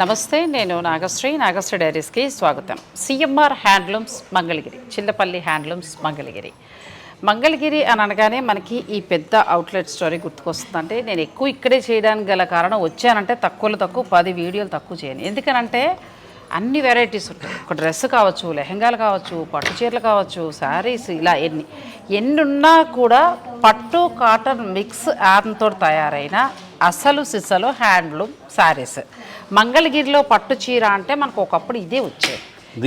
నమస్తే నేను నాగశ్రీ. నాగశ్రీ డైరీస్కి స్వాగతం. CMR handlooms Mangalagiri Chillapalli handlooms Mangalagiri. Mangalagiri అని అనగానే మనకి ఈ పెద్ద అవుట్లెట్ స్టోరీ గుర్తుకొస్తుందంటే నేను ఎక్కువ ఇక్కడే చేయడానికి గల కారణం వచ్చానంటే తక్కువలో తక్కువ పది వీడియోలు తక్కువ చేయను. ఎందుకనంటే అన్ని వెరైటీస్ ఉంటాయి. ఒక డ్రెస్ కావచ్చు లెహంగాలు కావచ్చు పట్టు చీరలు కావచ్చు శారీస్ ఇలా ఎన్ని ఎన్ని ఉన్నా కూడా పట్టు కాటన్ మిక్స్ యాన్తో తయారైన అసలు సిసలు హ్యాండ్లూమ్ శారీస్. మంగళగిరిలో పట్టు చీర అంటే మనకు ఒకప్పుడు ఇదే వచ్చేది.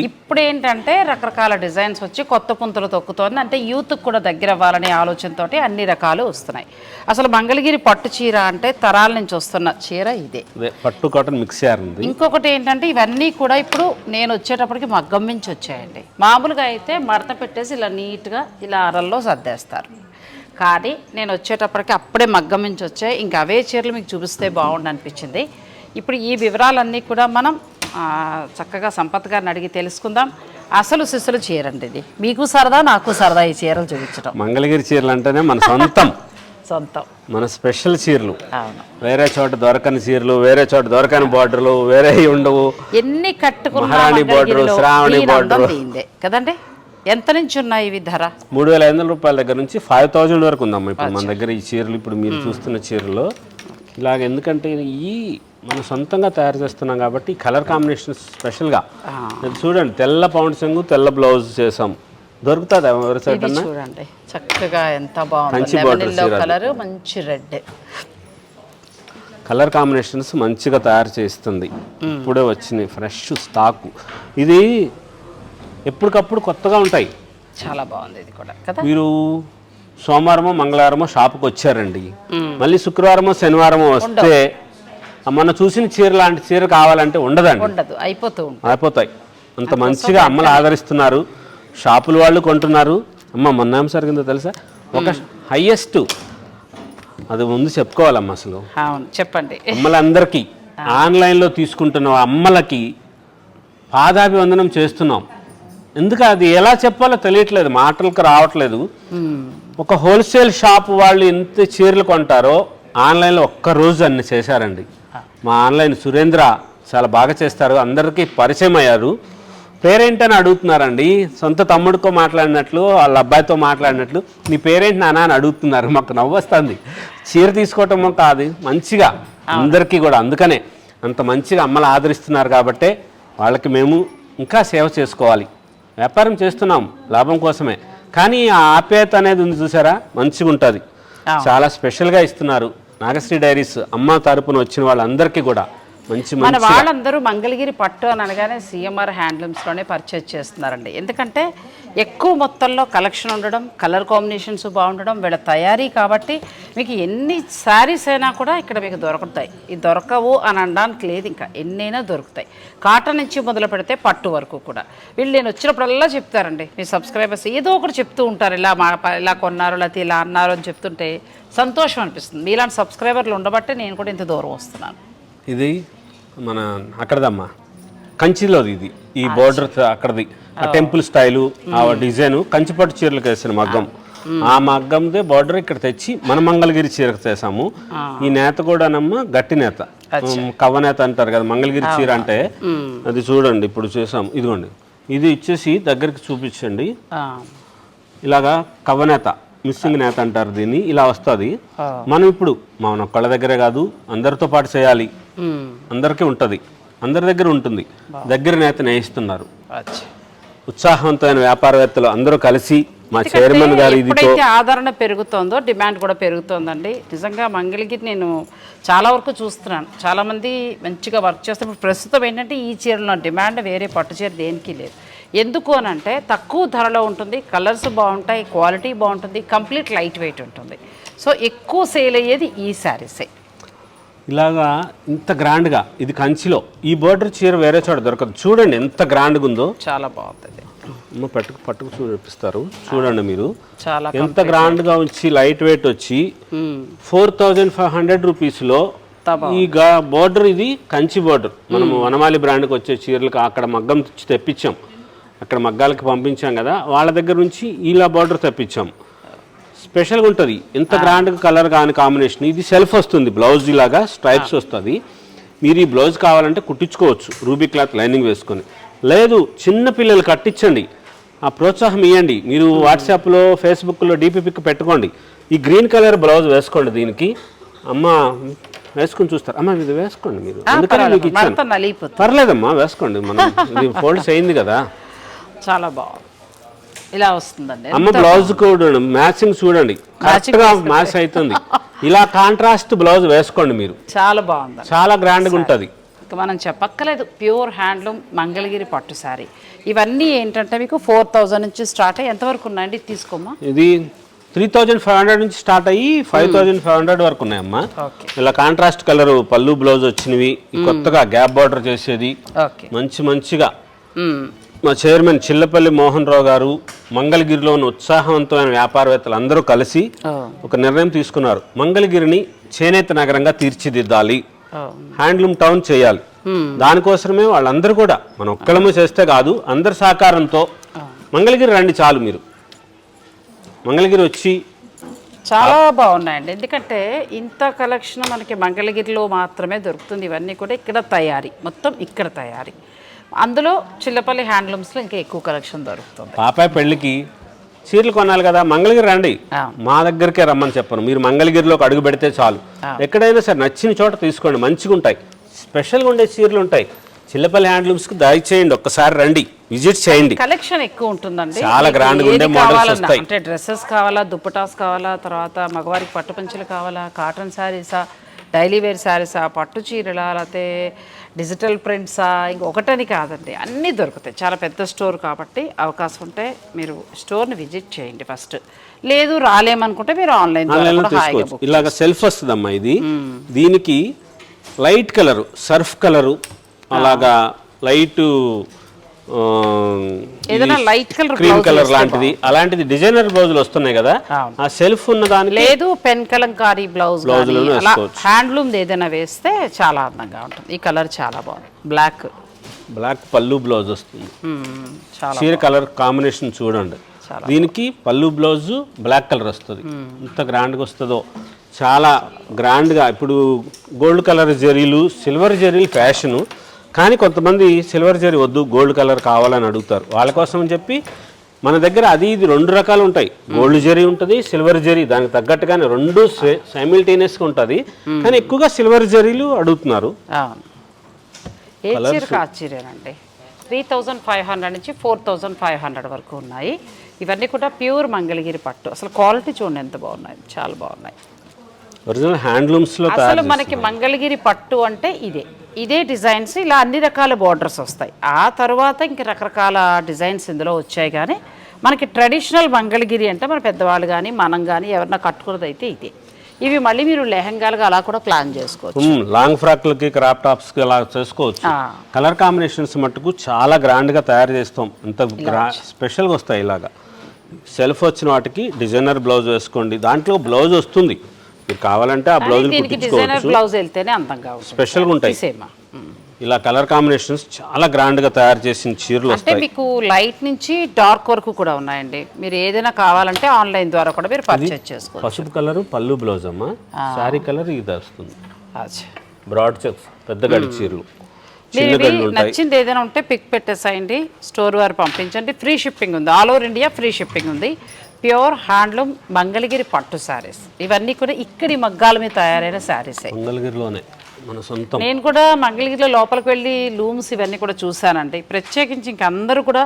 ఇప్పుడు ఏంటంటే రకరకాల డిజైన్స్ వచ్చి కొత్త పుంతలు తొక్కుతోంది. అంటే యూత్కి కూడా దగ్గర అవ్వాలనే ఆలోచనతోటి అన్ని రకాలు వస్తున్నాయి. అసలు మంగళగిరి పట్టు చీర అంటే తరాల నుంచి వస్తున్న చీర ఇదే. పట్టు కాటన్ మిక్స్ ఇంకొకటి ఏంటంటే ఇవన్నీ కూడా ఇప్పుడు నేను వచ్చేటప్పటికి మగ్గం నుంచి వచ్చాయండి. మామూలుగా అయితే మడత పెట్టేసి ఇలా నీట్గా ఇలా అరల్లో సర్దేస్తారు. కానీ నేను వచ్చేటప్పటికి అప్పుడే మగ్గం నుంచి వచ్చాయి. ఇంకా అవే చీరలు మీకు చూపిస్తే బాగుండు అనిపించింది. ఇప్పుడు ఈ వివరాలన్నీ కూడా మనం చక్కగా సంపత్ గారిని అడిగి తెలుసుకుందాం. అసలు సిసలు చీరండి ఇది. మీకు సరదా నాకు సరదా ఈ చీరలు చూపించడం మంగళగిరి చీరలు అంటేనే మన సొంతం. సొంతం. మన స్పెషల్ చీరలు. వేరే చోట దొరకని చీరలు వేరే చోట దొరకని బార్డర్లు వేరే ఉండవు. ఎన్ని border, మంగళగిరిలో శ్రావణి. దీనిదే కదండి? ఎంత నుంచి ఉన్నాయి ఇవి ధర? మూడు వేల ఐదు వందల రూపాయల దగ్గర నుంచి ఫైవ్ థౌజండ్ వరకు ఉందమ్మా. ఇప్పుడు మన దగ్గర ఈ చీరలు ఇప్పుడు మీరు చూస్తున్న చీరలు ఇలాగ ఎందుకంటే ఈ మనం సొంతంగా తయారు చేస్తున్నాం కాబట్టి కలర్ కాంబినేషన్ స్పెషల్గా. చూడండి తెల్ల పౌండ్ సెంగు తెల్ల బ్లౌజ్ చేసాం. దొరుకుతుంది ఎవరి చూడండి చక్కగా ఎంత బాగుంది. కలర్ మంచి రెడ్. కలర్ కాంబినేషన్స్ మంచిగా తయారు చేస్తుంది. ఇప్పుడే వచ్చినాయి ఫ్రెష్ స్టాక్. ఇది ఎప్పటికప్పుడు కొత్తగా ఉంటాయి. చాలా బాగుంది ఇది కూడా కదా? మీరు సోమవారమో మంగళవారమో షాప్కి వచ్చారండి. మళ్ళీ శుక్రవారమో శనివారమో వస్తే మొన్న చూసిన చీర లాంటి చీర కావాలంటే ఉండదండి. ఉండదు. అయిపోతూ అయిపోతాయి. అంత మంచిగా అమ్మలు ఆదరిస్తున్నారు. షాపుల వాళ్ళు కొంటున్నారు. అమ్మ మొన్న ఏం జరిగిందో తెలుసా? ఒక హయ్యెస్ట్ అది ముందు చెప్పుకోవాలమ్మ అసలు. అవును. చెప్పండి. అమ్మలందరికీ ఆన్లైన్లో తీసుకుంటున్న అమ్మలకి పాదాభివందనం చేస్తున్నాం. ఎందుకు అది ఎలా చెప్పాలో తెలియట్లేదు మాటలకు రావట్లేదు. ఒక హోల్సేల్ షాప్ వాళ్ళు ఎంత చీరలు కొంటారో ఆన్లైన్లో ఒక్క రోజు అన్ని చేశారండి. మా ఆన్లైన్ సురేంద్ర చాలా బాగా చేస్తారు అందరికీ పరిచయం అయ్యారు. పేరేంటని అడుగుతున్నారండి సొంత తమ్ముడితో మాట్లాడినట్లు వాళ్ళ అబ్బాయితో మాట్లాడినట్లు నీ పేరేంటి నాన్న అని అడుగుతున్నారు మాకు నవ్వొస్తుంది. చీర తీసుకోవటమో కాదు మంచిగా అందరికీ కూడా అందుకనే అంత మంచిగా అమ్మలు ఆదరిస్తున్నారు కాబట్టే వాళ్ళకి మేము ఇంకా సేవ చేసుకోవాలి. వ్యాపారం చేస్తున్నాం లాభం కోసమే. కానీ ఆ ఆప్యాయత అనేది ఉంది చూసారా? మంచిగా ఉంటుంది. చాలా స్పెషల్గా ఇస్తున్నారు. నాగశ్రీ డైరీస్ అమ్మ తరపున వచ్చిన వాళ్ళందరికీ కూడా. మన వాళ్ళందరూ మంగళగిరి పట్టు అని అనగానే సిఎంఆర్ హ్యాండ్లూమ్స్లోనే పర్చేజ్ చేస్తున్నారండి. ఎందుకంటే ఎక్కువ మొత్తంలో కలెక్షన్ ఉండడం కలర్ కాంబినేషన్స్ బాగుండడం వీళ్ళ తయారీ కాబట్టి మీకు ఎన్ని శారీస్ అయినా కూడా ఇక్కడ మీకు దొరుకుతాయి. ఇది దొరకవు అని అనడానికి లేదు ఇంకా. ఎన్నైనా దొరుకుతాయి. కాటన్ నుంచి మొదలు పెడితే పట్టు వరకు కూడా. వీళ్ళు నేను వచ్చినప్పుడల్లా చెప్తారండి. మీ సబ్స్క్రైబర్స్ ఏదో ఒకటి చెప్తూ ఉంటారు. ఇలా మా ఇలా కొన్నారు లేకపోతే ఇలా అన్నారు అని చెప్తుంటే సంతోషం అనిపిస్తుంది. మీలాంటి సబ్స్క్రైబర్లు ఉండబట్టే నేను కూడా ఇంత దూరం వస్తున్నాను. ఇది మన అక్కడదమ్మా. కంచిలోది ఇది. ఈ బోర్డర్ అక్కడది. ఆ టెంపుల్ స్టైలు ఆ డిజైన్ కంచిపట్టు చీరలకు వేసిన మగ్గం. ఆ మగ్గందే బోర్డర్ ఇక్కడ తెచ్చి మన మంగళగిరి చీరకు చేసాము ఈ నేత కూడానమ్మ గట్టి నేత. ఉమ్, కవ్వ నేత అంటారు కదా మంగళగిరి చీర అంటే అది చూడండి ఇప్పుడు చేసాము. ఇదిగోండి. ఇది ఇచ్చేసి దగ్గరికి చూపించండి. ఇలాగా కవ్వనేత మిస్సింగ్ నేత అంటారు దీన్ని. ఇలా వస్తుంది. మనం ఇప్పుడు మన ఒక్కళ్ళ దగ్గరే కాదు అందరితో పాటు చేయాలి. అందరికీ ఉంటుంది. అందరి దగ్గర ఉంటుంది. దగ్గర నేత నేయిస్తున్నారు. ఉత్సాహవంతమైన వ్యాపారవేత్తలు అందరూ కలిసి మా చైర్మన్ గారు ఎప్పుడైతే ఆదరణ పెరుగుతోందో డిమాండ్ కూడా పెరుగుతోందండి. నిజంగా మంగళగిరి నేను చాలా వరకు చూస్తున్నాను. చాలామంది మంచిగా వర్క్ చేస్తే ఇప్పుడు ప్రస్తుతం ఏంటంటే ఈ చీరలో డిమాండ్ వేరే పట్టు చీర దేనికి లేదు. ఎందుకు అని అంటే తక్కువ ధరలో ఉంటుంది కలర్స్ బాగుంటాయి క్వాలిటీ బాగుంటుంది కంప్లీట్ లైట్ వెయిట్ ఉంటుంది. సో ఎక్కువ సేల్ అయ్యేది ఈ శారీసే. ఇలాగా ఇంత గ్రాండ్గా ఇది కంచిలో. ఈ బోర్డర్ చీర వేరే చోట దొరకదు. చూడండి ఎంత గ్రాండ్గా ఉందో చాలా బాగుంటుంది. అమ్మ పట్టుకు పట్టుకు చూపిస్తారు. చూడండి మీరు. చాలా ఎంత గ్రాండ్గా వచ్చి లైట్ వెయిట్ వచ్చి. ఫోర్ థౌజండ్ ఫైవ్ హండ్రెడ్ రూపీస్లో ఈ బోర్డర్ ఇది కంచి బోర్డర్. మనము వనమాలి బ్రాండ్కి వచ్చే చీరలకు అక్కడ మగ్గం తెప్పించాం. అక్కడ మగ్గాలకి పంపించాం కదా. వాళ్ళ దగ్గర నుంచి ఇలా బోర్డర్ తెప్పించాం. స్పెషల్గా ఉంటుంది. ఎంత గ్రాండ్ కలర్ కానీ కాంబినేషన్ ఇది సెల్ఫ్ వస్తుంది బ్లౌజ్ ఇలాగా స్ట్రైప్స్ వస్తుంది. మీరు ఈ బ్లౌజ్ కావాలంటే కుట్టించుకోవచ్చు రూబీ క్లాత్ లైనింగ్ వేసుకొని. లేదు చిన్న పిల్లలు కట్టించండి. ఆ ప్రోత్సాహం ఇవ్వండి మీరు వాట్సాప్లో ఫేస్బుక్లో డీపీ పిక్ పెట్టుకోండి. ఈ గ్రీన్ కలర్ బ్లౌజ్ వేసుకోండి దీనికి. అమ్మ వేసుకొని చూస్తారు. అమ్మ ఇది వేసుకోండి మీరు. అందుకని. మీకు ఇచ్చాను. పర్లేదమ్మా వేసుకోండి. మనం ఇది ఫోల్డ్స్ అయింది కదా. చాలా బాగుంది. ఇలా వస్తుందండి. అమ్మ బ్లౌజ్ కూడా మ్యాచింగ్ చూడండి. కరెక్ట్గా మ్యాచ్ అవుతుంది ఇలా కాంట్రాస్ట్ బ్లౌజ్ వేసుకోండి మీరు. చాలా బాగుందండి చాలా గ్రాండ్గా ఉంటుంది ఇక మనం చెప్పక్కర్లేదు. ప్యూర్ హ్యాండ్లూమ్ మంగళగిరి పట్టు శారీ ఇవన్నీ ఏంటంటే మీకు ఫోర్ థౌజండ్ నుంచి స్టార్ట్ అయ్యి ఎంతవరకు ఉన్నాయండి? తీసుకోమా ఇది త్రీ థౌజండ్ ఫైవ్ హండ్రెడ్ నుంచి స్టార్ట్ అయ్యి ఫైవ్ థౌజండ్ ఫైవ్ హండ్రెడ్ వరకు ఉన్నాయమ్మా. ఇలా కాంట్రాస్ట్ కలర్ పళ్ళు బ్లౌజ్ వచ్చినవి. ఈ కొత్తగా గ్యాప్ బార్డర్ చేసేది. మంచి మంచిగా మా చైర్మన్ చిల్లపల్లి మోహన్ రావు గారు మంగళగిరిలో ఉన్న ఉత్సాహవంతమైన వ్యాపారవేత్తలు అందరూ కలిసి ఒక నిర్ణయం తీసుకున్నారు. మంగళగిరిని చేనేత నగరంగా తీర్చిదిద్దాలి. హ్యాండ్లూమ్ టౌన్ చేయాలి. దానికోసమే వాళ్ళందరూ కూడా మనం ఒక్కళ్ళము చేస్తే కాదు అందరి సహకారంతో మంగళగిరి రండి చాలు మీరు. మంగళగిరి వచ్చి చాలా బాగున్నాయండి. ఎందుకంటే ఇంత కలెక్షన్ మనకి మంగళగిరిలో మాత్రమే దొరుకుతుంది. ఇవన్నీ కూడా ఇక్కడ తయారీ. మొత్తం ఇక్కడ తయారీ. అందులో చిల్లపల్లి హ్యాండ్లూమ్స్లో ఇంకా ఎక్కువ కలెక్షన్ దొరుకుతుంది. పాపాయ్ పెళ్ళికి చీరలు కొనాలి కదా మంగళగిరి రండి. మా దగ్గరికే రమ్మని చెప్పను. మీరు మంగళగిరిలోకి అడుగు పెడితే చాలు. ఎక్కడైనా సరే నచ్చిన చోట తీసుకోండి మంచిగా ఉంటాయి. స్పెషల్గా ఉండే చీరలు ఉంటాయి. చిల్లపల్లి హ్యాండ్లూమ్స్కి దయచేయండి ఒక్కసారి రండి విజిట్ చేయండి. కలెక్షన్ ఎక్కువ ఉంటుందండి. చాలా మీకు grand గా ఏది ఉండే కావాలన్నా, వస్తాయి. అంటే డ్రెస్సెస్ కావాలా దుప్పటాస్ కావాలా తర్వాత మగవారికి పట్టు పంచలు కావాలా కాటన్ శారీసా డైలీ వేర్ శారీసా పట్టు చీరలా లేకపోతే డిజిటల్ ప్రింట్సా? ఇంకొకటని కాదండి అన్నీ దొరుకుతాయి. చాలా పెద్ద స్టోర్ కాబట్టి అవకాశం ఉంటే మీరు స్టోర్ని విజిట్ చేయండి ఫస్ట్. లేదు రాలేమనుకుంటే మీరు ఆన్లైన్ తీసుకోవచ్చు. ఇలాగ సెల్ఫ్ వస్తుందమ్మా ఇది. దీనికి లైట్ కలరు సర్ఫ్ కలరు అలాగా లైట్ ఏదైనా light colour క్రీమ్ కలర్ లాంటిది అలాంటిది డిజైనర్ బ్లౌజులు వస్తున్నాయి కదా. ఆ. సెల్ఫ్ ఉన్న దానికి లేదు పెన్ కలంకారీ బ్లౌజ్. హ్యాండ్లూమ్ ఏదైనా వేస్తే చాలా అందంగా ఉంటుంది. ఈ కలర్ చాలా బాగుంది బ్లాక్ బ్లాక్ పళ్ళు బ్లౌజ్ వస్తుంది. చాలా చీర కలర్ కాంబినేషన్ చూడండి. దీనికి పళ్ళు బ్లౌజు బ్లాక్ కలర్ వస్తుంది. ఎంత గ్రాండ్గా వస్తుందో. చాలా గ్రాండ్గా ఇప్పుడు గోల్డ్ కలర్ జరీలు సిల్వర్ జరీలు ఫ్యాషను కానీ కొంతమంది సిల్వర్ జరీ వద్దు గోల్డ్ కలర్ కావాలని అడుగుతారు. వాళ్ళ కోసం అని చెప్పి మన దగ్గర అది ఇది రెండు రకాలు ఉంటాయి. గోల్డ్ జరీ ఉంటుంది సిల్వర్ జరీ దానికి తగ్గట్టుగానే రెండు సైమిల్టేనియస్గా ఉంటుంది. కానీ ఎక్కువగా సిల్వర్ జరీలు అడుగుతున్నారు. ఏ చీర కా చీరేనండి? త్రీ థౌజండ్ ఫైవ్ హండ్రెడ్ నుంచి ఫోర్ థౌజండ్ ఫైవ్ హండ్రెడ్ వరకు ఉన్నాయి. ఇవన్నీ కూడా ప్యూర్ మంగళగిరి పట్టు. అసలు క్వాలిటీ చూడండి ఎంత బాగున్నాయి. చాలా బాగున్నాయి. ఒరిజినల్ హ్యాండ్లూమ్స్లో అసలు మనకి మంగళగిరి పట్టు అంటే ఇదే. ఇదే డిజైన్స్ ఇలా అన్ని రకాల బార్డర్స్ వస్తాయి. ఆ తర్వాత ఇంక రకరకాల డిజైన్స్ ఇందులో వచ్చాయి కానీ మనకి ట్రెడిషనల్ మంగళగిరి అంటే మన పెద్దవాళ్ళు కానీ మనం కానీ ఎవరన్నా కట్టుకున్నది అయితే ఇదే. ఇవి మళ్ళీ మీరు లెహంగాలుగా అలా కూడా ప్లాన్ చేసుకోవచ్చు. లాంగ్ ఫ్రాక్లకి క్రాప్ టాప్స్కి అలా చేసుకోవచ్చు. కలర్ కాంబినేషన్స్ మట్టుకు చాలా గ్రాండ్గా తయారు చేస్తాం. అంత స్పెషల్గా వస్తాయి ఇలాగా. సెల్ఫ్ వచ్చిన వాటికి డిజైనర్ బ్లౌజ్ వేసుకోండి. దాంట్లో బ్లౌజ్ వస్తుంది. మీరు కావాలంటే ఆ బ్లౌజ్ బ్లౌజ్ వెళ్తేనే అందంగా స్పెషల్గా ఉంటాయి. ఇలా కలర్ కాంబినేషన్స్ చాలా గ్రాండ్గా తయారు చేసిన చీరలు అంటే మీకు లైట్ నుంచి డార్క్ వరకు కూడా ఉన్నాయండి. మీరు ఏదైనా కావాలంటే ఆన్లైన్ ద్వారా కూడా మీరు పర్చేజ్ చేసుకోవచ్చు. పసుపు కలర్ పళ్ళు బ్లౌజ్ అమ్మా. శారీ కలర్ ఇది వస్తుంది. అచ్చా. బ్రాడ్ చెక్స్ పెద్ద గడి చీరలు. గళ్ళు ఉంటాయి. నచ్చింది ఏదైనా ఉంటే పిక్ పెట్టేసేయండి. స్టోర్ వారు పంపించండి. ఫ్రీ షిప్పింగ్ ఉంది. All over India free shipping ఉంది. ప్యూర్ హ్యాండ్లూమ్ మంగళగిరి పట్టు శారీస్. ఇవన్నీ కూడా ఇక్కడి మగ్గాల మీద తయారైన శారీసే. మంగళగిరిలోనే మన సొంతం. నేను కూడా మంగళగిరిలో లోపలికి వెళ్ళి లూమ్స్ ఇవన్నీ కూడా చూశానండి. ప్రత్యేకించి ఇంక అందరూ కూడా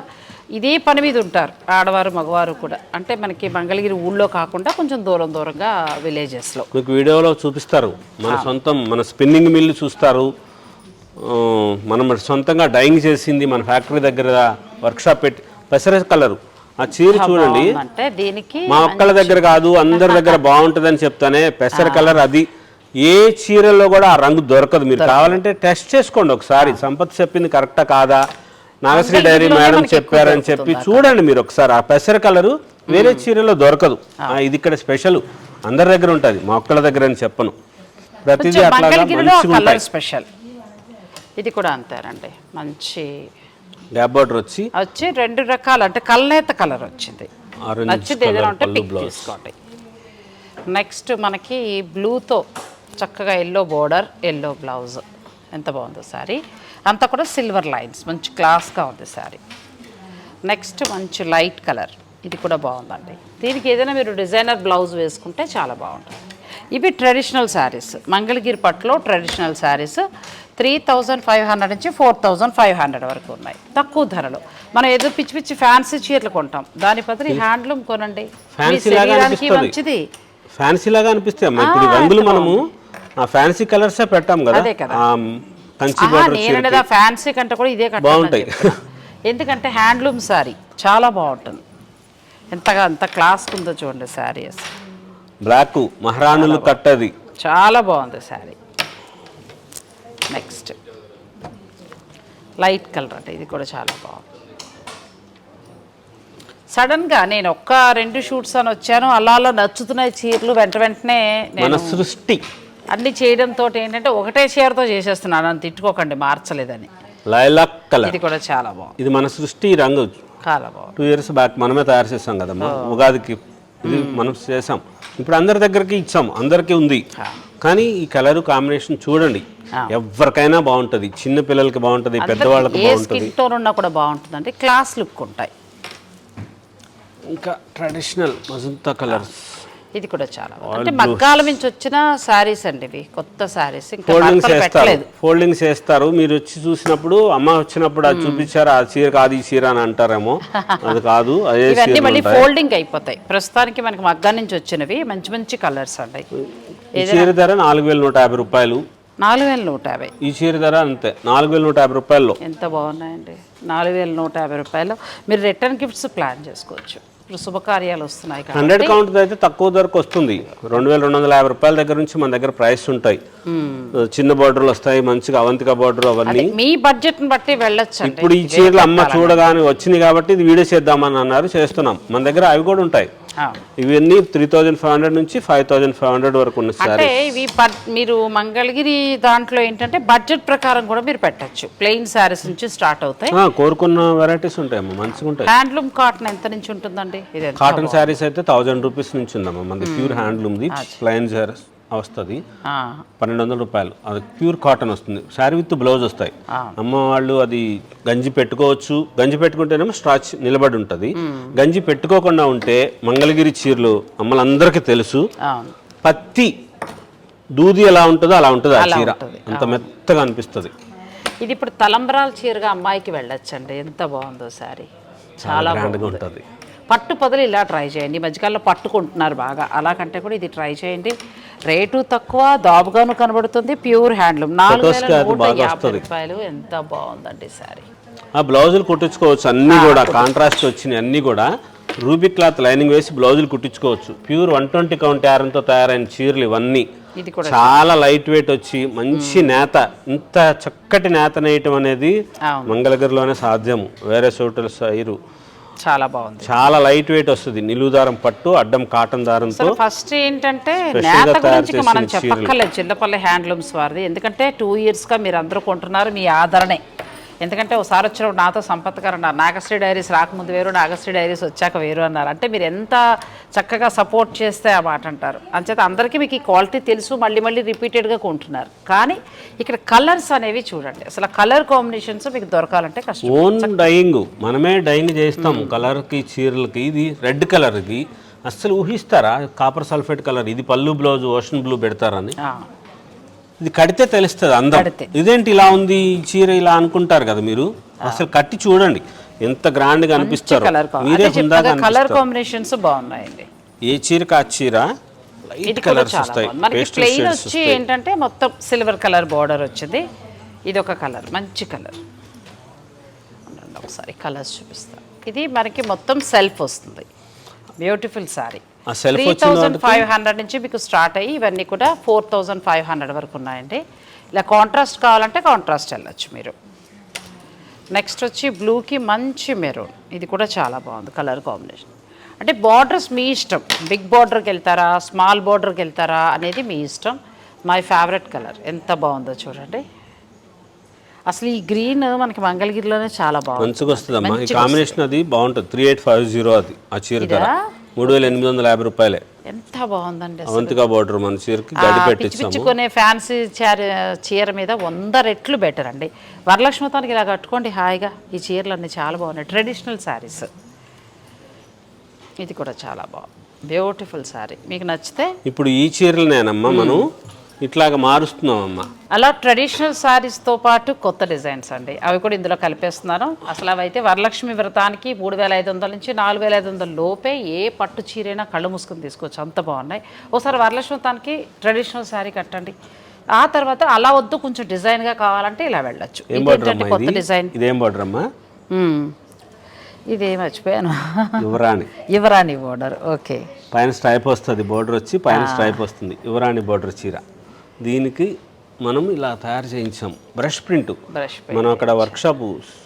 ఇదే పని మీద ఉంటారు ఆడవారు మగవారు కూడా. అంటే మనకి మంగళగిరి ఊళ్ళో కాకుండా కొంచెం దూరం దూరంగా విలేజెస్లో. మీకు వీడియోలో చూపిస్తారు మన సొంతం మన స్పిన్నింగ్ మిల్లు చూస్తారు. మనం సొంతంగా డైయింగ్ చేసింది మన ఫ్యాక్టరీ దగ్గర వర్క్షాప్ పెట్టి పెసర కలరు. ఆ చీర చూడండి. అంటే దీనికి మా ఒక్కళ్ళ దగ్గర కాదు అందరి దగ్గర బాగుంటుందని చెప్తానే పెసర కలర్ అది. ఏ చీరలో కూడా ఆ రంగు దొరకదు. మీరు కావాలంటే టెస్ట్ చేసుకోండి ఒకసారి. సంపత్ చెప్పింది కరెక్టా కాదా? నాగశ్రీ డైరీ మేడం చెప్పారని చెప్పి చూడండి మీరు ఒకసారి. ఆ పెసర కలరు వేరే చీరలో దొరకదు. ఇది ఇక్కడ స్పెషల్. అందరి దగ్గర ఉంటుంది. మా ఒక్కళ్ళ దగ్గర అని చెప్పను. ప్రతిదీ ఉంటాయి. స్పెషల్. ఇది కూడా అంతేనండి. మంచి బార్డర్ వచ్చి వచ్చి రెండు రకాలు అంటే కల్నేత కలర్ వచ్చింది. నచ్చింది ఏదైనా ఉంటే పిక్ తీసుకోండి నెక్స్ట్ మనకి బ్లూతో చక్కగా ఎల్లో బోర్డర్ ఎల్లో బ్లౌజ్ ఎంత బాగుందో శారీ అంతా కూడా సిల్వర్ లైన్స్ మంచి క్లాస్గా ఉంది శారీ నెక్స్ట్ మంచి లైట్ కలర్ ఇది కూడా బాగుందండి. దీనికి ఏదైనా మీరు డిజైనర్ బ్లౌజ్ వేసుకుంటే చాలా బాగుంటుంది. ఇవి ట్రెడిషనల్ శారీస్ మంగళగిరి పట్టులో traditional sarees three thousand five hundred నుంచి ఫోర్ థౌజండ్ ఫైవ్ హండ్రెడ్ వరకు ఉన్నాయి. తక్కువ ధరలో. మనం ఏదో పిచ్చి పిచ్చి ఫ్యాన్సీ చీరలు కొంటాం. దాని బదులు హ్యాండ్లూమ్ కొనండి. శరీరానికి మంచిది. ఫ్యాన్సీ లాగా అమ్మా. ఇప్పుడు రంగులు మనము ఆ ఫ్యాన్సీ కలర్సే పెట్టాం కదా. అదే కదా. ఆ కంచి ఆహా, బార్డర్ నేననేది ఆ ఫ్యాన్సీ కంటే కూడా ఇదే బాగుంటాయి. ఎందుకంటే హ్యాండ్లూమ్ శారీ చాలా బాగుంటుంది. ఎంతగా ఎంత క్లాస్ ఉందో చూడండి శారీ అసలు. బ్లాక్ మహారాణులు కట్టది. చాలా బాగుంది శారీ నెక్స్ట్ లైట్ కలర్ అంటే ఇది కూడా చాలా బాగుంది. సడన్గా నేను ఒక్క రెండు షూట్స్ అని వచ్చాను. అలా అలా నచ్చుతున్నాయి చీరలు వెంట వెంటనే మన నేను సృష్టి. అన్ని చేయడంతో ఏంటంటే ఒకటే చీరతో చేసేస్తున్నాను. అని తిట్టుకోకండి మార్చలేదని. లైలాక్ కలర్ ఇది కూడా చాలా బాగుంది. ఇది మన సృష్టి రంగు. చాలా బాగుంది. టూ ఇయర్స్ బ్యాక్ మనమే తయారు చేస్తాం కదమ్మా. ఉగాదికి ఇది మనం చేసాం ఇప్పుడు అందరి దగ్గరికి ఇచ్చాం. అందరికీ ఉంది. కానీ ఈ కలర్ కాంబినేషన్ చూడండి. ఎవరికైనా బాగుంటది. చిన్న పిల్లలకి బాగుంటది పెద్దవాళ్ళకి ఏ బాగుంటది. స్కిన్ టోన్ ఉన్నా కూడా బాగుంటుంది అంటే క్లాస్ లుక్ ఉంటాయి. ఇంకా ట్రెడిషనల్ మజంతా కలర్స్. ఇది కూడా చాలా బాగుంది. అంటే మగ్గాల నుంచి వచ్చిన శారీస్ అండి ఇవి. కొత్త శారీస్. ఇంకా ఫోల్డింగ్స్ మడతలు చేస్తారు. పెట్టలేదు. ఫోల్డింగ్స్ చేస్తారు. మీరు వచ్చి చూసినప్పుడు అమ్మ వచ్చినప్పుడు అది చూపించారు? ఆ చీర కాదు ఈ చీర అని అంటారేమో. అది కాదు అదే ఇవన్నీ చీర మళ్ళీ ఫోల్డింగ్ అయిపోతాయి. ప్రస్తుతానికి మనకి మగ్గా నుంచి వచ్చినవి మంచి మంచి కలర్స్ అండి. ఈ చీర ధర నాలుగు వేల నూట యాభై రూపాయలు. నాలుగు వేల నూట యాభై. ఈ చీర ధర అంతే నాలుగు వేల నూట యాభై రూపాయల్లో. ఎంత బాగున్నాయండి? నాలుగు వేల నూట యాభై రూపాయలు. మీరు రిటర్న్ గిఫ్ట్స్ ప్లాన్ చేసుకోవచ్చు. ఇప్పుడు శుభకార్యాలు వస్తున్నాయి హండ్రెడ్ కౌంట్ అయితే తక్కువ ధరకు వస్తుంది. రెండు వేల రెండు వందల యాభై రూపాయల దగ్గర నుంచి మన దగ్గర ప్రైస్ ఉంటాయి. చిన్న బార్డర్లు వస్తాయి మంచిగా అవంతిక బార్డర్ అవన్నీ. మీ బడ్జెట్ని బట్టి వెళ్ళొచ్చు ఇప్పుడు ఈ చీరలు అమ్మ చూడగానే వచ్చినాయి కాబట్టి ఇది వీడియో చేద్దామని అన్నారు చేస్తున్నాం. మన దగ్గర అవి కూడా ఉంటాయి. ఇవన్నీ త్రీ థౌజండ్ ఫైవ్ హండ్రెడ్ నుంచి ఫైవ్ థౌజండ్ ఫైవ్ హండ్రెడ్ వరకు ఉన్న అంటే సారీ ఇవి మీరు మంగళగిరి దాంట్లో ఏంటంటే బడ్జెట్ ప్రకారం కూడా మీరు పెట్టచ్చు. ప్లెయిన్ శారీస్ నుంచి స్టార్ట్ అవుతాయి. కోరుకున్న వెరైటీస్ ఉంటాయమ్మా మంచిగా ఉంటాయి. హ్యాండ్లూమ్ కాటన్ ఎంత నుంచి ఉంటుందండి? కాటన్ శారీస్ అయితే థౌజండ్ రూపీస్ నుంచి ఉందమ్మా మనది ప్యూర్ హ్యాండ్లూమ్ది ప్లైన్ శారీస్ వస్తుంది. పన్నెండు వందల రూపాయలు. అది ప్యూర్ కాటన్ వస్తుంది. శారీ విత్ బ్లౌజ్ వస్తాయి. అమ్మ వాళ్ళు అది గంజి పెట్టుకోవచ్చు. గంజి పెట్టుకుంటేనేమో స్ట్రాచ్ నిలబడి ఉంటుంది. గంజి పెట్టుకోకుండా ఉంటే మంగళగిరి చీరలు అమ్మలందరికీ తెలుసు. పత్తి దూది ఎలా ఉంటుందో అలా ఉంటుంది ఆ చీర. అంత మెత్తగా అనిపిస్తుంది. ఇది ఇప్పుడు తలంబరాల చీరగా అమ్మాయికి వెళ్ళొచ్చండి. ఎంత బాగుందో శారీ. చాలా ఉంటుంది. పట్టు పొదలు ఇలా ట్రై చేయండి. ఈ మధ్యకాలంలో పట్టుకుంటున్నారు బాగా. అలా కంటే కూడా ఇది ట్రై చేయండి. రేటు తక్కువ దాబుగాను కనబడుతుంది ప్యూర్ హ్యాండ్లూమ్. నాలుగు. రూపాయలు. ఎంత బాగుందండి శారీ ఆ బ్లౌజులు కుట్టించుకోవచ్చు అన్నీ కూడా కాంట్రాస్ట్ వచ్చినాయి అన్నీ కూడా. రూబీ క్లాత్ లైనింగ్ వేసి బ్లౌజులు కుట్టించుకోవచ్చు. ప్యూర్ వన్ ట్వంటీ కౌంట్ యారంతో తయారైన చీరలు ఇవన్నీ. చాలా లైట్ వెయిట్ వచ్చి మంచి నేత. ఇంత చక్కటి నేత నేయటం అనేది. మంగళగిరిలోనే సాధ్యము. వేరే చోట్ల సైరు. చాలా బాగుంది. చాలా లైట్ వెయిట్ వస్తుంది. నిలువు దారం పట్టు అడ్డం కాటన్ దారంతో ఫస్ట్ ఏంటంటే గా నేత గురించి మనం. చెప్పక్కర్లేదు. చిల్లపల్లి హ్యాండ్లూమ్స్ వారిది. ఎందుకంటే టూ ఇయర్స్గా మీరు అందరూ కొంటున్నారు మీ ఆదరణే. ఎందుకంటే ఒకసారి వచ్చినప్పుడు నాతో సంపత్ గారు అన్నారు. నాగశ్రీ డైరీస్ రాకముందు వేరు నాగశ్రీ డైరీస్ వచ్చాక వేరు అన్నారు. అంటే మీరు ఎంత చక్కగా సపోర్ట్ చేస్తే ఆ మాట అంటారు. అంచేత అందరికీ మీకు ఈ క్వాలిటీ తెలుసు మళ్ళీ మళ్ళీ రిపీటెడ్గా కొంటున్నారు. కానీ ఇక్కడ కలర్స్ అనేవి చూడండి. అసలు కలర్ కాంబినేషన్స్ మీకు దొరకాలంటే కష్టం. ఓన్ డైయింగ్ మనమే డైయింగ్ చేస్తాం. కలర్కి చీరలకి ఇది రెడ్ కలర్కి అస్సలు ఊహిస్తారా? కాపర్ సల్ఫేట్ కలర్ ఇది పళ్ళు బ్లౌజ్ ఓషన్ బ్లూ పెడతారని. ఇది కడితే తెలుస్తుంది అందం. ఇదేంటి ఇలా ఉంది చీర ఇలా అనుకుంటారు కదా మీరు? అసలు కట్టి చూడండి ఎంత గ్రాండ్గా అనిపిస్తారో. మీరే కలర్ కాంబినేషన్స్ బాగున్నాయండి. ఏ చీరకు ఆ చీర? లైట్ కలర్స్ వస్తాయి. మనకి ప్లెయిన్ వచ్చి ఏంటంటే మొత్తం సిల్వర్ కలర్ బార్డర్ వచ్చింది. ఇది ఒక కలర్ మంచి కలర్ ఒకసారి కలర్స్ చూపిస్తాను ఇది మనకి మొత్తం సెల్ఫ్ వస్తుంది. Beautiful self three thousand five hundred నుంచి మీకు స్టార్ట్ అయ్యి ఇవన్నీ కూడా ఫోర్ థౌజండ్ ఫైవ్ హండ్రెడ్ వరకు ఉన్నాయండి. ఇలా కాంట్రాస్ట్ కావాలంటే కాంట్రాస్ట్ వెళ్ళొచ్చు మీరు. నెక్స్ట్ వచ్చి బ్లూకి మంచి మెరూన్ ఇది కూడా చాలా బాగుంది కలర్ కాంబినేషన్ అంటే బార్డర్స్ మీ ఇష్టం. బిగ్ బార్డర్కి వెళ్తారా స్మాల్ బార్డర్కి వెళ్తారా అనేది మీ ఇష్టం. మై ఫేవరెట్ కలర్ ఎంత బాగుందో చూడండి. అసలు ఈ గ్రీన్ మనకి మంగళగిరిలోనే చాలా బాగుంది మంచిగా వస్తుంది. కాంబినేషన్ అది బాగుంటుంది. త్రీ ఎయిట్ ఫైవ్ జీరో అది ఆ చీర? మూడు వేల ఎనిమిది వందల యాభై రూపాయలే. ఎంత బాగుందండి. అవంతిగా బార్డర్ మన చీరకి గడి పిచ్చి పెట్టించాము. పిచ్చి కొనే ఫ్యాన్సీ చీర చీర మీద వంద రెట్లు బెటర్ అండి. వరలక్ష్మితానికి ఇలా కట్టుకోండి హాయిగా. ఈ చీరలు అన్నీ చాలా బాగున్నాయి. ట్రెడిషనల్ శారీస్ ఇది కూడా చాలా బాగుంది. బ్యూటిఫుల్ శారీ మీకు నచ్చితే ఇప్పుడు ఈ చీరలనేనమ్మా మనం ఇట్లాగ మారుస్తున్నామమ్మా అలా ట్రెడిషనల్ శారీస్తో పాటు కొత్త డిజైన్స్ అండి. అవి కూడా ఇందులో కలిపేస్తున్నాను అసలు అవి అయితే వరలక్ష్మి వ్రతానికి మూడు వేల ఐదు వందల నుంచి నాలుగు వేల ఐదు వందల లోపే ఏ పట్టు చీరైనా కళ్ళు మూసుకొని తీసుకోవచ్చు. అంత బాగున్నాయి. ఒకసారి వరలక్ష్మి వ్రతానికి ట్రెడిషనల్ శారీ కట్టండి. ఆ తర్వాత అలా వద్దు కొంచెం డిజైన్గా కావాలంటే ఇలా వెళ్ళొచ్చు. కొత్త ఇది? డిజైన్. ఇదేం బార్డర్ అమ్మా ఇదే మర్చిపోయాను. యువరాణి. యువరాణి బోర్డర్. ఓకే. పైన స్ట్రైప్ వస్తుంది బోర్డర్ వచ్చి పైన స్ట్రైప్ వస్తుంది. యువరాణి బోర్డర్ చీర. దీనికి మనం ఇలా తయారు చేయించాం. Brush print. మనం అక్కడ వర్క్షాప్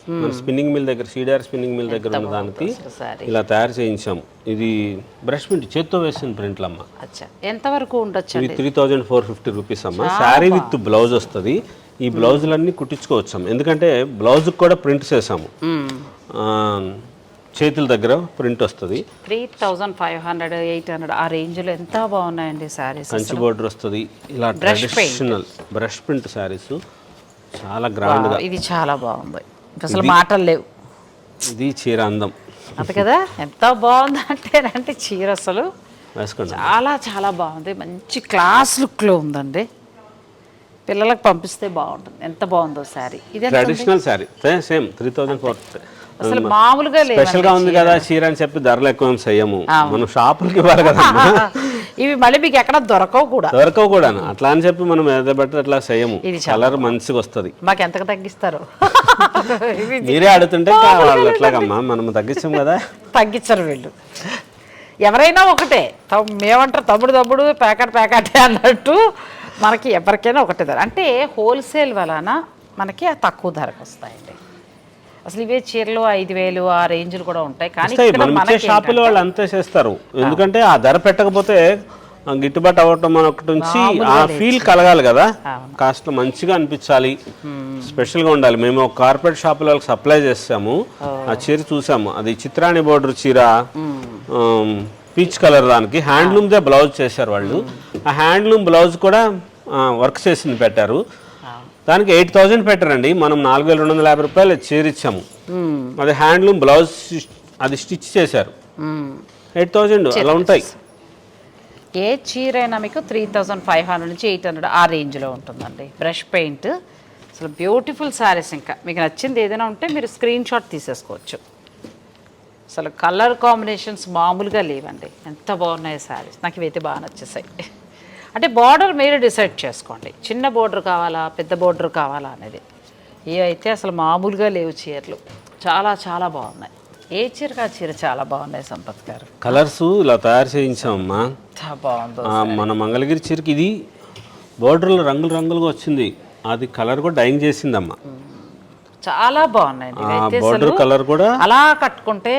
మన స్పిన్నింగ్ మిల్ దగ్గర సీడిఆర్ స్పిన్నింగ్ మిల్ దగ్గర ఉన్న దానికి ఇలా తయారు చేయించాం. ఇది బ్రష్ ప్రింట్ చేత్తో వేసిన ప్రింట్లు అమ్మ అచ్చా ఎంతవరకు ఉండొచ్చు ఇవి three thousand four fifty rupees అమ్మ. శారీ విత్ బ్లౌజ్ వస్తుంది. ఈ బ్లౌజులన్నీ కుట్టించుకోవచ్చాం ఎందుకంటే బ్లౌజ్కి కూడా ప్రింట్ చేసాము చేతుల దగ్గర ప్రింట్ వస్తుంది. Three thousand five hundred eight hundred ఆ రేంజ్లో ఎంత బాగున్నాయండి శారీస్ కంచి బోర్డర్ వస్తుంది. ఇలా ట్రెడిషనల్ బ్రష్ ప్రింట్ శారీస్ చాలా గ్రాండ్గా. ఇది చాలా బాగుంది. అసలు మాటలు లేవు. ఇది చీర అందం. అంతే కదా? ఎంత బాగుంది అంటే అంటే చీర అసలు. చాలా చాలా బాగుంది. మంచి క్లాస్ లుక్లో ఉందండి. పిల్లలకు పంపిస్తే బాగుంటుంది. ఎంత బాగుందో శారీ. ఇది traditional saree. Same three thousand four. అసలు మామూలుగా లేదు స్పెషల్గా ఉంది కదా చీర అని చెప్పి ధరలు ఎక్కువ చెయ్యము. మనం షాపులకి ఇవ్వాలి కదా ఇవి మళ్ళీ మీకు ఎక్కడ దొరకవు కూడా. దొరకవు కూడా అట్లా అని చెప్పి మనం ఏదో బట్టి అట్లా చెయ్యము. ఇది కలర్ మంచిగా వస్తుంది. మాకు ఎంతకు తగ్గిస్తారు? మీరే అడుగుతుంటే వాళ్ళు ఎట్లాగమ్మా? మనం తగ్గించాం కదా. తగ్గించరు వీళ్ళు. ఎవరైనా ఒకటే మేమంటారు తమ్ముడు తమ్ముడు ప్యాకెట్ ప్యాకెటే అన్నట్టు మనకి ఎవరికైనా ఒకటే ధర. అంటే హోల్సేల్ వలన మనకి తక్కువ ధరకు వస్తాయండి. అసలు ఇవే చీరలు ఐదు వేలు ఆ రేంజ్లు కూడా ఉంటాయి. కానీ షాపులో వాళ్ళు అంతే చేస్తారు. ఎందుకంటే ఆ ధర పెట్టకపోతే గిట్టుబాటు అవ్వటం ఒకటి నుంచి ఆ ఫీల్ కలగాలి కదా. కాస్త మంచిగా అనిపించాలి. స్పెషల్గా ఉండాలి. మేము ఒక కార్పొరేట్ షాపుల వాళ్ళకి సప్లై చేస్తాము. ఆ చీర చూసాము. అది చిత్రాణి బోర్డర్ చీర. పీచ్ కలర్ దానికి. హ్యాండ్లూమ్దే బ్లౌజ్ చేశారు వాళ్ళు. ఆ హ్యాండ్లూమ్ బ్లౌజ్ కూడా వర్క్ చేసింది పెట్టారు. దానికి ఎయిట్ థౌజండ్ పెట్టారండి. మనం నాలుగు వేల రెండు వందల యాభై రూపాయలు చీర ఇచ్చాము మ్మ్. అది హ్యాండ్లూమ్ బ్లౌజ్ అది స్టిచ్ చేశారు. ఎయిట్ థౌజండ్ అలా ఉంటాయి. ఏ చీర అయినా మీకు త్రీ థౌజండ్ ఫైవ్ హండ్రెడ్ నుంచి ఎయిట్ హండ్రెడ్ ఆ రేంజ్లో ఉంటుందండి. బ్రష్ పెయింట్ అసలు బ్యూటిఫుల్ శారీస్ ఇంకా. మీకు నచ్చింది ఏదైనా ఉంటే మీరు స్క్రీన్ షాట్ తీసేసుకోవచ్చు. అసలు కలర్ కాంబినేషన్స్ మామూలుగా లేవండి. ఎంత బాగున్నాయి శారీస్. నాకు ఇవైతే బాగా నచ్చేసాయి. అంటే బార్డర్ మీరు డిసైడ్ చేసుకోండి. చిన్న బార్డర్ కావాలా పెద్ద బార్డర్ కావాలా అనేది. ఇవి అయితే అసలు మామూలుగా లేవు చీరలు. చాలా చాలా బాగున్నాయి. ఏ చీరకు ఆ చీర చాలా బాగున్నాయి సంపత్ గారు. కలర్స్ ఇలా తయారు చేయించామమ్మా. బాగుందో మన మంగళగిరి చీరకి ఇది బోర్డర్లో రంగులు రంగులుగా వచ్చింది. అది కలర్ కూడా డైయింగ్ చేసిందమ్మా. చాలా బాగున్నాయండి ఇవైతే అసలు కలర్ కూడా అలా కట్టుకుంటే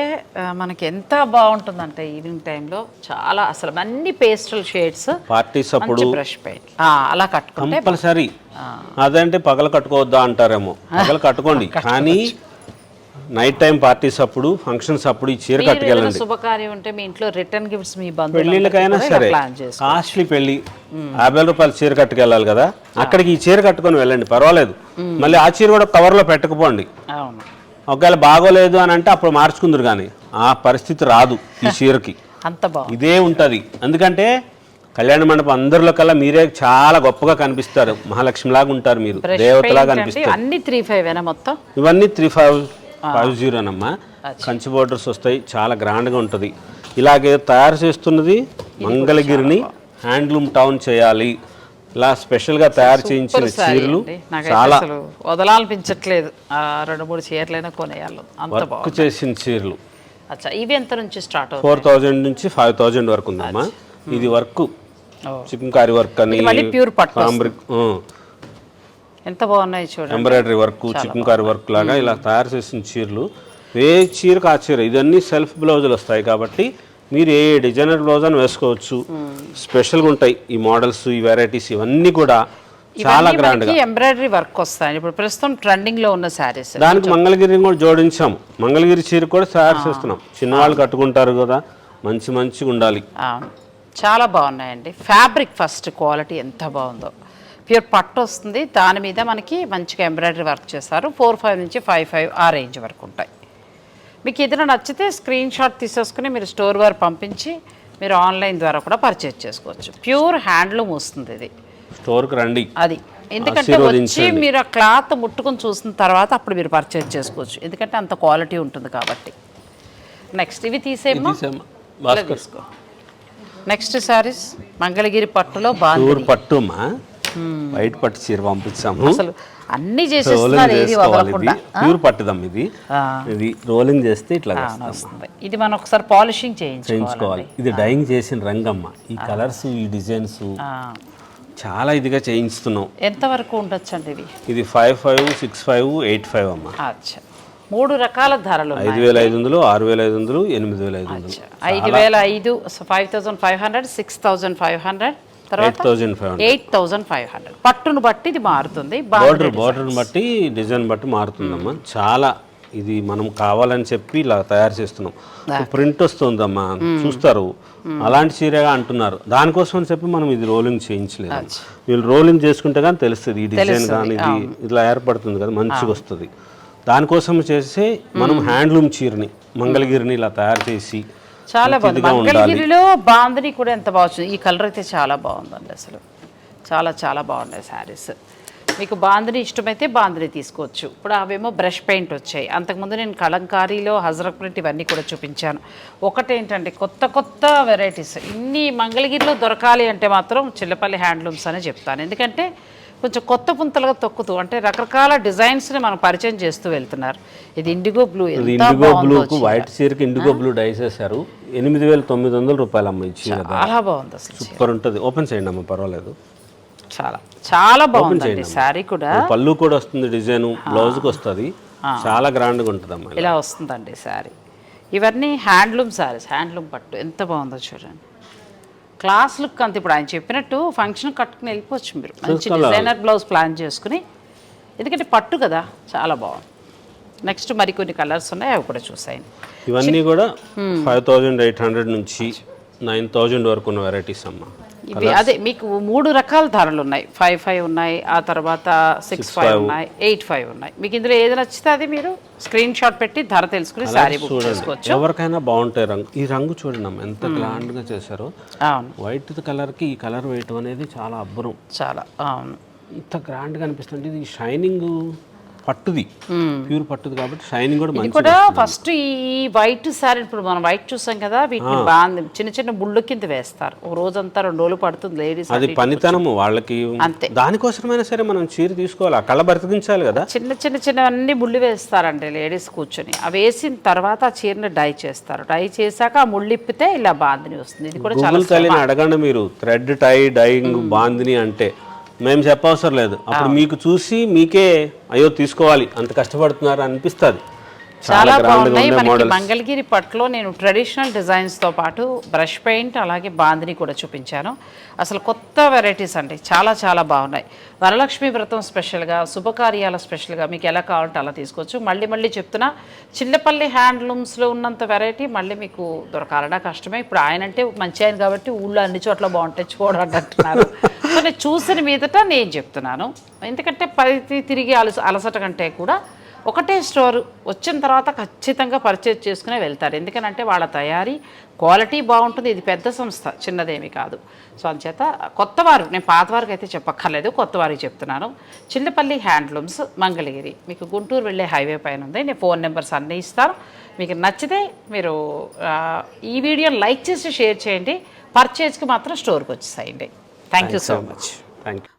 మనకి ఎంత బాగుంటుందంటే ఈవినింగ్ టైంలో చాలా అసలు అన్ని పేస్టల్ షేడ్స్ పార్టీస్ అప్పుడు బ్రష్ పెయింట్ అలా కట్టుకుంటే కంపల్సరీ. అదంటే పగలు కట్టుకోవద్దా అంటారేమో. పగలు కట్టుకోండి. కానీ నైట్ టైం పార్టీస్ అప్పుడు ఫంక్షన్స్ అప్పుడు ఈ చీర కట్టుకెళ్ళండి. శుభకార్యం ఉంటే మీ ఇంట్లో రిటర్న్ గిఫ్ట్స్ మీ పెళ్ళిళ్ళకైనా సరే కాస్ట్లీ పెళ్ళి యాభై రూపాయల చీర కట్టుకెళ్ళాలి కదా అక్కడికి ఈ చీర కట్టుకొని వెళ్ళండి పర్వాలేదు. మళ్ళీ ఆ చీర కూడా కవర్లో పెట్టకపోండి. ఒకవేళ బాగోలేదు అని అంటే అప్పుడు మార్చుకుందరు కానీ ఆ పరిస్థితి రాదు ఈ చీరకి. అంత ఇదే ఉంటుంది. ఎందుకంటే కళ్యాణ మండపం అందరిలో కల్లా మీరే చాలా గొప్పగా కనిపిస్తారు. మహాలక్ష్మిలాగా ఉంటారు మీరు దేవతలాగా కనిపిస్తారు. అన్ని త్రీ ఫైవ్ మొత్తం? ఇవన్నీ త్రీ ఫైవ్ ఫైవ్ జీరోనమ్మా. కంచి బోర్డర్స్ వస్తాయి చాలా గ్రాండ్గా ఉంటుంది. ఇలాగే తయారు చేస్తున్నది మంగళగిరిని హ్యాండ్లూమ్ టౌన్ చేయాలి. ఇలా స్పెషల్గా తయారు చేయించిన చీరలు చాలా వదలాలనిపించట్లేదు. రెండు మూడు చీరలైనా కొనేయాలి. వర్క్ చేసిన చీరలు. ఇవి ఎంత నుంచి స్టార్ట్ ఫోర్ థౌజండ్ నుంచి ఫైవ్ థౌజండ్ వరకు ఉందమ్మా. ఇది వర్క్. ఓ. చికెన్కారీ వర్క్ అని మళ్ళీ pure పట్టు fabric, ఆ, ఎంత బాగున్నాయి చూడండి. ఎంబ్రాయిడరీ వర్క్ చికెన్కారీ వర్క్ లాగా ఇలా తయారు చేసిన చీరలు. ఏ చీరకు ఆ చీర? ఇవన్నీ సెల్ఫ్ బ్లౌజులు వస్తాయి కాబట్టి మీరు ఏ డిజైనర్ బ్లౌజ్ అని వేసుకోవచ్చు స్పెషల్గా ఉంటాయి ఈ మోడల్స్ ఈ వెరైటీస్ ఇవన్నీ కూడా చాలా గ్రాండ్ ఎంబ్రాయిడరీ వర్క్ వస్తాయి. ఇప్పుడు ప్రస్తుతం ట్రెండింగ్లో ఉన్న శారీస్. దానికి మంగళగిరిని కూడా జోడించాము మంగళగిరి చీర కూడా తయారు చేస్తున్నాం. చిన్నవాళ్ళు కట్టుకుంటారు కదా మంచి మంచిగా ఉండాలి. చాలా బాగున్నాయండి. ఫ్యాబ్రిక్ ఫస్ట్ క్వాలిటీ ఎంత బాగుందో. ప్యూర్ పట్టు వస్తుంది దాని మీద మనకి మంచిగా ఎంబ్రాయిడరీ వర్క్ చేస్తారు. ఫోర్ ఫైవ్ నుంచి ఫైవ్ ఫైవ్ ఆ రేంజ్ వరకు ఉంటాయి. మీకు ఏదైనా నచ్చితే స్క్రీన్ షాట్ తీసేసుకుని మీరు స్టోర్ వారు పంపించి మీరు ఆన్లైన్ ద్వారా కూడా పర్చేజ్ చేసుకోవచ్చు. ప్యూర్ హ్యాండ్లూమ్ వస్తుంది ఇది. స్టోర్కి రండి. అది. ఎందుకంటే వచ్చి. మీరు ఆ క్లాత్ ముట్టుకొని చూసిన తర్వాత అప్పుడు మీరు పర్చేజ్ చేసుకోవచ్చు. ఎందుకంటే అంత క్వాలిటీ ఉంటుంది కాబట్టి. నెక్స్ట్ ఇవి తీసేమో తీసేమ్మా. నెక్స్ట్ సారీస్ మంగళగిరి పట్టులో బాగుంది పట్టుమా? వైట్ పట్టు చీర పంపించాము అసలు అన్ని రోలింగ్ చేసేస్తున్నారు ఏది చేసుకోవాలి వదలకుండా ఇది ప్యూర్ పట్టుదమ్ ఇది. ఇది రోలింగ్ చేస్తే ఇట్లా వస్తుంది. ఇది మనం ఒకసారి పాలిషింగ్ చేయించుకోవాలి. ఇది డైయింగ్ చేసిన రంగమ్మ. ఈ కలర్స్ ఈ డిజైన్స్ చాలా ఇదిగా చేయించుతున్నాం. ఎంతవరకు ఉండొచ్చు అండి ఇవి? ఇది five five six five eight five అమ్మ. అచ్చా. మూడు రకాల ధరలు. ఐదు వేల ఐదు వందలు ఆరు వేల ఐదు వందలు ఎనిమిది వేల ఐదు వందలు. ఐదు వేల ఐదు five thousand five hundred six thousand five hundred eight thousand five hundred పట్టును బట్టి ఇది మారుతుంది బార్డర్ బార్డర్ని బట్టి డిజైన్ బట్టి మారుతుందమ్మా. చాలా ఇది మనం కావాలని చెప్పి ఇలా తయారు చేస్తున్నాం. ప్రింట్ వస్తుందమ్మా. చూస్తారు. అలాంటి చీరగా అంటున్నారు. దానికోసం అని చెప్పి మనం ఇది రోలింగ్ చేయించలేదు. వీళ్ళు రోలింగ్ చేసుకుంటే కానీ తెలుస్తుంది. ఈ డిజైన్ కానీ ఇది ఇట్లా ఏర్పడుతుంది కదా మంచిగా వస్తుంది. దానికోసం చేసే మనం హ్యాండ్లూమ్ చీరని మంగళగిరిని ఇలా తయారు చేసి చాలా బాగుంది. మంగళగిరిలో బాందని కూడా ఎంత బాగుంది ఈ కలర్ అయితే చాలా బాగుందండి అసలు. చాలా చాలా బాగున్నాయి శారీస్. మీకు బాందిని ఇష్టమైతే బాందిని తీసుకోవచ్చు. ఇప్పుడు అవేమో బ్రష్ పెయింట్ వచ్చాయి. అంతకుముందు నేను కలంకారీలో హజరక్ ప్రింట్ ఇవన్నీ కూడా చూపించాను. ఒకటేంటంటే కొత్త కొత్త వెరైటీస్ ఇన్ని మంగళగిరిలో దొరకాలి అంటే మాత్రం చిల్లపల్లి హ్యాండ్లూమ్స్ అని చెప్తాను. ఎందుకంటే కొంచెం కొత్త పుంతలుగా తొక్కుతూ అంటే రకరకాల డిజైన్స్ని మనం పరిచయం చేస్తూ వెళ్తున్నారు. ఇది ఇండిగో బ్లూ ఇండిగో బాగుందో బ్లూకు వైట్ చీరకి ఇండిగో బ్లూ డైస్ వేశారు ఎనిమిది వేల తొమ్మిది వందల రూపాయలు అమ్మ చీర చాలా బాగుంది అసలు సూపర్ ఉంటుంది. ఓపెన్ చేయండి అమ్మ పర్వాలేదు. చాలా చాలా బాగుందండి. శారీ కూడా. పళ్ళు కూడా వస్తుంది డిజైన్ బ్లౌజ్కి వస్తుంది. చాలా గ్రాండ్గా ఉంటుంది అమ్మ ఇలా వస్తుందండి శారీ. ఇవన్నీ హ్యాండ్లూమ్ శారీస్ హ్యాండ్లూమ్ పట్టు. ఎంత బాగుందో చూడండి. క్లాస్ లుక్ అంత ఇప్పుడు ఆయన చెప్పినట్టు ఫంక్షన్ కట్టుకుని వెళ్ళిపోవచ్చు మీరు. మంచి డిజైనర్ బ్లౌజ్ ప్లాన్ చేసుకుని. ఎందుకంటే పట్టు కదా చాలా బాగుంది. నెక్స్ట్ మరికొన్ని కలర్స్ ఉన్నాయి అవి కూడా చూసాయండి. ఇవన్నీ కూడా ఫైవ్ థౌజండ్ ఎయిట్ హండ్రెడ్ నుంచి నైన్ థౌజండ్ వరకు ఉన్న వెరైటీస్ అమ్మ. ఇవి అదే మీకు మూడు రకాల ధరలు ఉన్నాయి. ఫైవ్ ఫైవ్ ఉన్నాయి ఆ తర్వాత సిక్స్ ఫైవ్ ఉన్నాయి ఎయిట్ ఫైవ్ ఉన్నాయి. మీకు ఇందులో ఏది నచ్చితే అది మీరు స్క్రీన్ షాట్ పెట్టి ధర తెలుసుకుని శారీ బుక్ చేసుకోవచ్చు. ఎవరికైనా బాగుంటాయి రంగు. ఈ రంగు చూడండి ఎంత గ్రాండ్గా చేశారో. అవును. వైట్ కలర్కి ఈ కలర్ వేయటం అనేది చాలా అబ్బురం. చాలా అవును. ఇంత గ్రాండ్గా అనిపిస్తుంది ఇది షైనింగ్ పట్టుది. ప్యూర్ పట్టుది కాబట్టి షైనింగ్ కూడా మంచి కూడా ఫస్ట్ ఈ వైట్ శారీ ఇప్పుడు మనం వైట్ చూసాం కదా వీటిని బాగా చిన్న చిన్న బుళ్ళు కింద వేస్తారు. ఒక రోజంతా రెండు రోజులు పడుతుంది లేడీస్ అది పనితనము వాళ్ళకి. అంతే. దానికోసమైనా సరే మనం చీర తీసుకోవాలి. ఆ కళ బ్రతికించాలి కదా. చిన్న చిన్న చిన్నవన్నీ ముళ్ళు వేస్తారండి లేడీస్ కూర్చొని. అవి వేసిన తర్వాత ఆ చీరని డై చేస్తారు. డై చేశాక ఆ ముళ్ళు ఇప్పితే ఇలా బాందిని వస్తుంది. ఇది కూడా చాలా అడగండి మీరు. థ్రెడ్ టై డైయింగ్ బాందిని అంటే. మేము చెప్పవసరం లేదు. అప్పుడు మీకు చూసి మీకే అయ్యో తీసుకోవాలి అంత కష్టపడుతున్నారు అనిపిస్తుంది. చాలా బాగున్నాయి. మనకి మంగళగిరి పట్టులో నేను ట్రెడిషనల్ డిజైన్స్తో పాటు బ్రష్ పెయింట్ అలాగే బాందిని కూడా చూపించాను. అసలు కొత్త వెరైటీస్ అండి. చాలా చాలా బాగున్నాయి. వరలక్ష్మి వ్రతం స్పెషల్గా శుభకార్యాల స్పెషల్గా మీకు ఎలా కావాలంటే అలా తీసుకోవచ్చు. మళ్ళీ మళ్ళీ చెప్తున్నా చిల్లపల్లి హ్యాండ్లూమ్స్లో ఉన్నంత వెరైటీ మళ్ళీ మీకు దొరకాలన్నా కష్టమే. ఇప్పుడు ఆయన అంటే మంచి ఆయన కాబట్టి ఊళ్ళో అన్ని చోట్ల బాగుంటాయి చూడండి అంటున్నారు. సో నేను చూసిన మీదట నేను చెప్తున్నాను. ఎందుకంటే పది తిరిగి అలస అలసట కంటే కూడా ఒకటే స్టోర్ వచ్చిన తర్వాత ఖచ్చితంగా పర్చేజ్ చేసుకునే వెళ్తారు. ఎందుకనంటే వాళ్ళ తయారీ క్వాలిటీ బాగుంటుంది. ఇది పెద్ద సంస్థ చిన్నదేమీ కాదు. సో అంచేత కొత్తవారు నేను పాతవారికి అయితే చెప్పక్కర్లేదు కొత్తవారికి చెప్తున్నాను. చిల్లపల్లి హ్యాండ్లూమ్స్ మంగళగిరి. మీకు గుంటూరు వెళ్ళే హైవే పైన ఉంది. నేను ఫోన్ నెంబర్స్ అన్నీ ఇస్తాను. మీకు నచ్చితే మీరు ఈ వీడియోని లైక్ చేసి షేర్ చేయండి. పర్చేజ్కి మాత్రం స్టోర్కి వచ్చేసేయండి. Thank you so much thank you